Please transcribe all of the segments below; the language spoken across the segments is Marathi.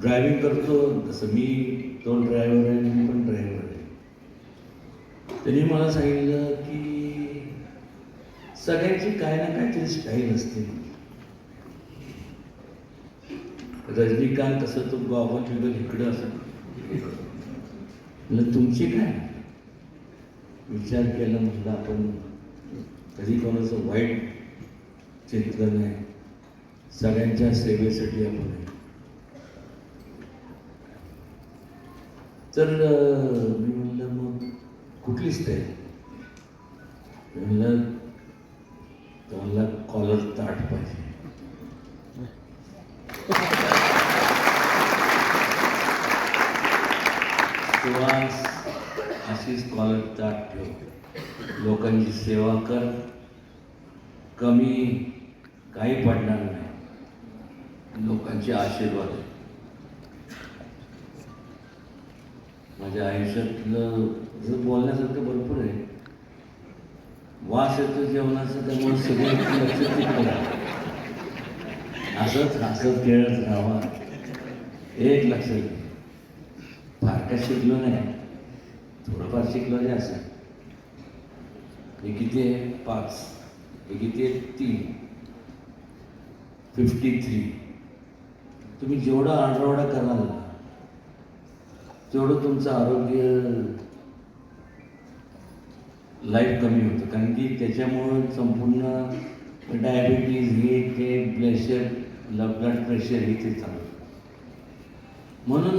ड्रायव्हिंग करतो तसं मी तो ड्रायव्हर आहे मी पण ड्रायव्हर आहे. त्यांनी मला सांगितलं की सगळ्यांची काय ना काहीतरी स्टाईल असते. रजनीकांत तसं तो गॉगल बिगल इकडं असं. तुमची काय? विचार केला म्हटलं आपण कधी कोणाचं वाईट चिंतन नाही. सगळ्यांच्या सेवेसाठी आपण तर मी म्हणलं मग कुठलीच स्टाईल मी म्हणलं तुम्हाला कॉलर ताट पाहिजे. किंवा अशीच कॉलर ताट ठेव. लोकांची सेवा कर. कमी काही पडणार नाही. लोकांचे आशीर्वाद. माझ्या आयुष्यातलं जर बोलण्यासारखं भरपूर आहे. वास येतो जेवणाचं त्यामुळे सगळे लक्ष तिकडे असंच हसत खेळत राहावा. एक लक्षात घे. फार काय शिकलो नाही. थोडंफार शिकलो नाही असं. हे किती आहे? पाच. हे किती आहे? तीन. फिफ्टी थ्री तुम्ही जेवढा आरडाओरडा करणार ना तेवढं तुमचं आरोग्य लाईफ कमी होतं. कारण की त्याच्यामुळं संपूर्ण डायबिटीज हे ते प्रेशर ब्लड प्रेशर हे ते चालू म्हणून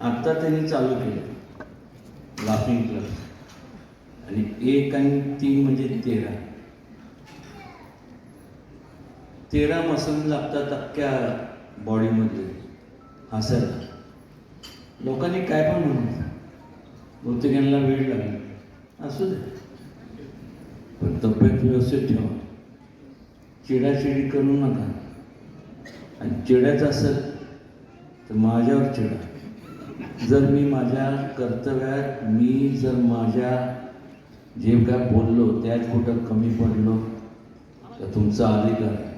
आत्ता त्यांनी चालू केलं. लाफिंग क्लब आणि एक आणि तीन म्हणजे तेरा. तेरा मसल लागतात अख्ख्या बॉडीमध्ये असं लोकांनी काय पण म्हणू बहुतेक यांना वेळ लागला. असू दे. पण तब्येत व्यवस्थित ठेवा. चिडाचिडी करू नका. आणि चिडायचं असेल तर माझ्यावर चिडा. जर मी माझ्या कर्तव्यात मी जर माझ्या जे काय बोललो त्यात कुठं कमी पडलो तर तुमचा अधिकार आहे.